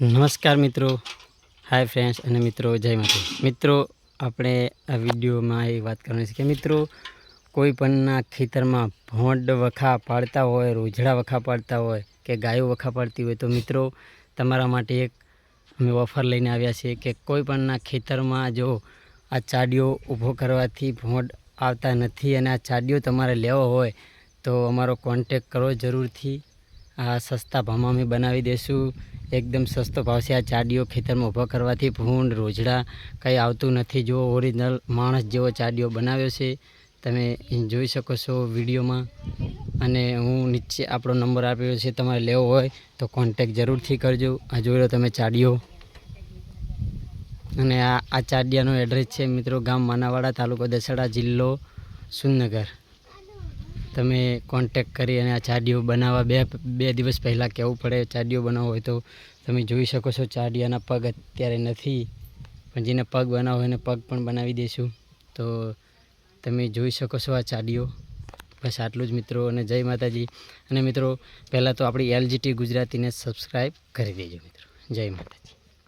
નમસ્કાર મિત્રો. Hi friends અને મિત્રો, જય માતા મિત્રો, આપણે આ વિડીયોમાં એ વાત કરવાની છે કે મિત્રો, કોઈ પણના ખેતરમાં ભોંડ વખા પાડતા હોય, રોજડા વખા પાડતા હોય કે ગાયો વખા પાડતી હોય, તો મિત્રો, તમારા માટે એક અમે ઓફર લઈને આવ્યા છીએ કે કોઈ પણના ખેતરમાં જો આ ચાડીઓ ઊભો કરવાથી ભોંડ આવતા નથી અને આ ચાડીઓ તમારે લેવો હોય, તો અમારો કોન્ટેક કરો જરૂરથી. આ સસ્તા ભાવમાં અમે બનાવી દઈશું એકદમ સસ્તો ભાવ છે. આ ચાડીઓ ખેતરમાં ઊભા કરવાથી ભૂંડ, રોજડા કંઈ આવતું નથી. જો ઓરિજિનલ માણસ જેવો ચાડીઓ બનાવ્યો છે. તમે જોઈ શકો છો વિડીયોમાં. અને હું નીચે આપણો નંબર આપ્યો છે. તમારે લેવો હોય તો કોન્ટેક જરૂરથી કરજો. આ જોઈ લો તમે ચાડીઓ. અને આ આ ચાડિયાનો એડ્રેસ છે મિત્રો ગામ માનાવાડા, તાલુકો દસડા, જિલ્લો સુરનગર તમે કોન્ટેક કરી અને આ ચાડીઓ બનાવવા. બે બે દિવસ પહેલાં કહેવું પડે, ચાડીઓ બનાવવો હોય તો તમે જોઈ શકો છો ચાડિયાના પગ અત્યારે નથી, પણ જેને પગ બનાવો એને પગ પણ બનાવી દઈશું. તો તમે જોઈ શકો છો આ ચાડીઓ. બસ આટલું જ મિત્રો, અને જય માતાજી. અને મિત્રો, પહેલાં તો આપણી એલજીટી ગુજરાતીને સબસ્ક્રાઈબ કરી દેજો મિત્રો. જય માતાજી.